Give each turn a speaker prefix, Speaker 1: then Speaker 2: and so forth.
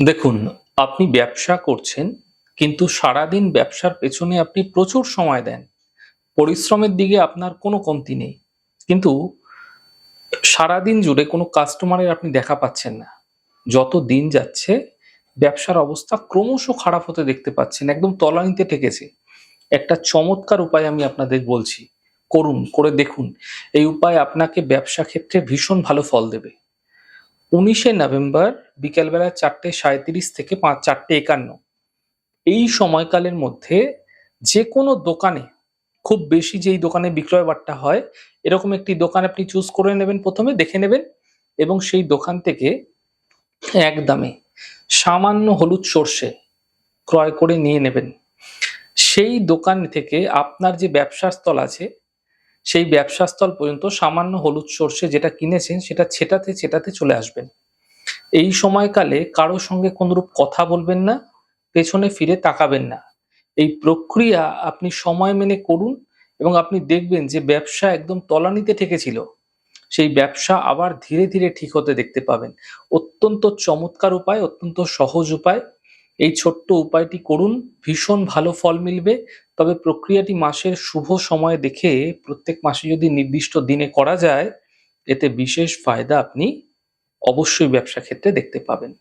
Speaker 1: দেখুন, আপনি ব্যবসা করছেন, কিন্তু সারাদিন ব্যবসার পেছনে আপনি প্রচুর সময় দেন। পরিশ্রমের দিকে আপনার কোনো কমতি নেই। কিন্তু সারাদিন জুড়ে কোনো কাস্টমারের আপনি দেখা পাচ্ছেন না। যত দিন যাচ্ছে ব্যবসার অবস্থা ক্রমশ খারাপ হতে দেখতে পাচ্ছেন। একদম তলানিতে ঠেকেছে। একটা চমৎকার উপায় আমি আপনাদের বলছি। করুন, করে দেখুন। এই উপায় আপনাকে ব্যবসা ক্ষেত্রে ভীষণ ভালো ফল দেবে। ১৯শে নভেম্বর বিকেলবেলা ৪:৩৭ থেকে পাঁচ চারটে একান্ন এই সময়কালের মধ্যে যে কোনো দোকানে খুব বেশি যেই দোকানে বিক্রয় বাট্টা হয়, এরকম একটি দোকান আপনি চুজ করে নেবেন প্রথমে দেখে নেবেন এবং সেই দোকান থেকে এক দামে সামান্য হলুদ সর্ষে ক্রয় করে নিয়ে নেবেন। সেই দোকান থেকে আপনার যে ব্যবসার স্থল আছে, সেই ব্যবসাস্থল পর্যন্ত সামান্য হলুদ সর্ষে যেটা কিনেছেন সেটা ছেটাতে, ছেটাতে চলে আসবেন। এই সময়কালে কারও সঙ্গে কোনরূপ কথা বলবেন না, পেছনে ফিরে তাকাবেন না। এই প্রক্রিয়া আপনি সময় মেনে করুন এবং আপনি দেখবেন যে ব্যবসা একদম তলানিতে ঠেকেছিল, সেই ব্যবসা আবার ধীরে, ধীরে ঠিক হতে দেখতে পাবেন। অত্যন্ত চমৎকার উপায়, অত্যন্ত সহজ উপায়। এই ছোট্ট উপায়টি করুন, ভীষণ ভালো ফল মিলবে। তবে প্রক্রিয়াটি মাসের শুভ সময় দেখে প্রত্যেক মাসে যদি নির্দিষ্ট দিনে করা যায়, এতে বিশেষ ফায়দা আপনি অবশ্যই ব্যবসা ক্ষেত্রে দেখতে পাবেন।